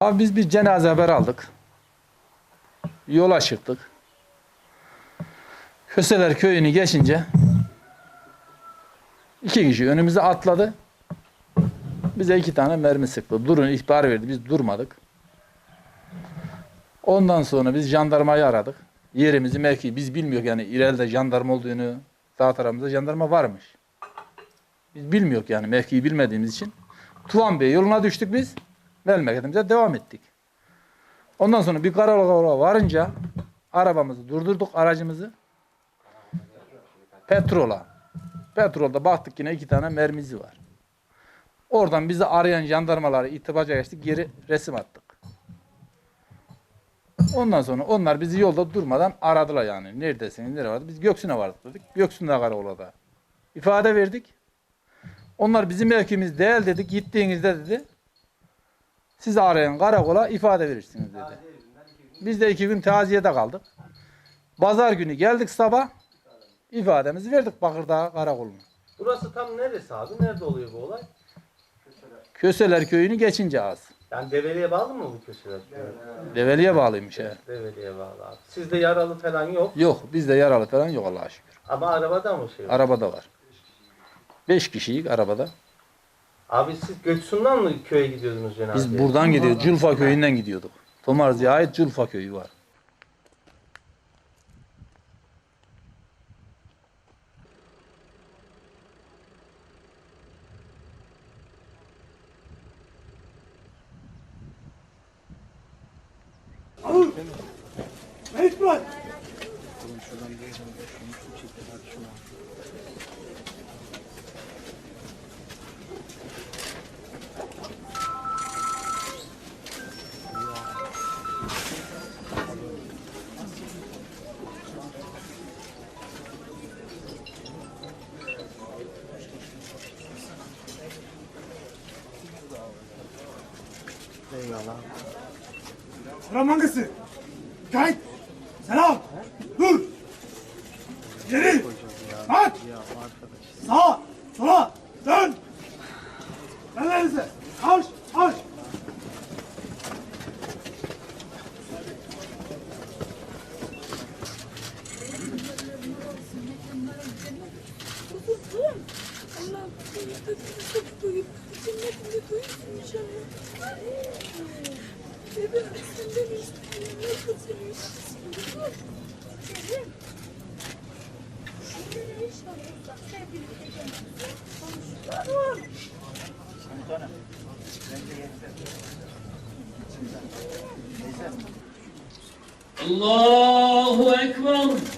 Abi biz bir cenaze haber aldık. Yola çıktık. Köseler köyünü geçince iki kişi önümüze atladı. Bize iki tane mermi sıktı. Durun ihbar verdi. Biz durmadık. Ondan sonra biz jandarmayı aradık. Yerimizi mevki biz bilmiyoruz yani İrel'de jandarma olduğunu sağ tarafımızda jandarma varmış. Biz bilmiyoruz yani mevkiyi bilmediğimiz için. Tuvan Bey yoluna düştük biz. Memleketimize devam ettik. Ondan sonra bir karakola varınca arabamızı durdurduk aracımızı. Petrola. Petrolda baktık yine iki tane mermisi var. Oradan bizi arayan jandarmaları itibaca geçtik geri resim attık. Ondan sonra onlar bizi yolda durmadan aradılar yani. Neredesiniz, nereye vardı? Biz Göksu'na vardık dedik. Göksu'nda karakolada. ifade verdik. Onlar bizim mevkimiz değil dedik. Gittiğinizde dedi. Sizi arayan karakola ifade verirsiniz dedi. Biz de iki gün taziyede kaldık. Pazar günü geldik sabah. ifademizi verdik Bakırdağ karakoluna. Burası tam neresi abi? Nerede oluyor bu olay? Köseler köyünü geçince az. Yani Develi'ye bağlı mı bu köşeler? Develi'ye bağlıymış he. Develi'ye bağlı abi. Sizde yaralı falan yok Yok bizde yaralı falan yok Allah'a şükür. ama arabada mı şey var? Arabada var. Beş kişiyiz arabada. Abi siz Göksun'dan mı köye gidiyordunuz cenazeye? Biz buradan gidiyoruz. Culfa köyünden gidiyorduk. Tomarzi'ye ait Culfa köyü var. Mecbur. Selam hangisi? Kayıt. Selam. Dur. Geri. Bak. Sağa. Sola. Dön. Ellerinize. Aç. Aç kalbimde doyurmayacağım. Bebeğim senden istiyorum. Nasıl seni istiyorum? Şimdi inşallah sevgilimize gelmemizi de yeter. İçimden. Neyse. Allahu Ekber.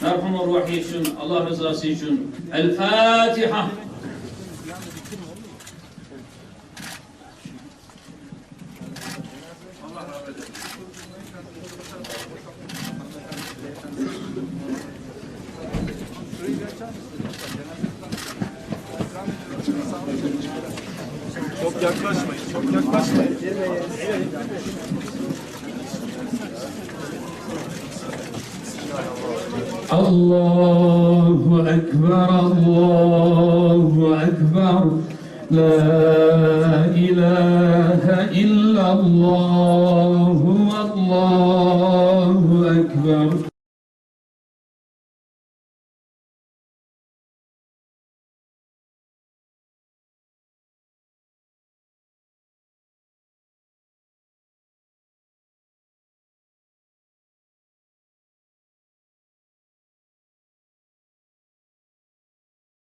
merhamur ruhi için, Allah rızası için. El Fatiha. Çok yaklaşmayın, çok yaklaşmayın. الله أكبر الله أكبر. لا إله إلا الله والله أكبر.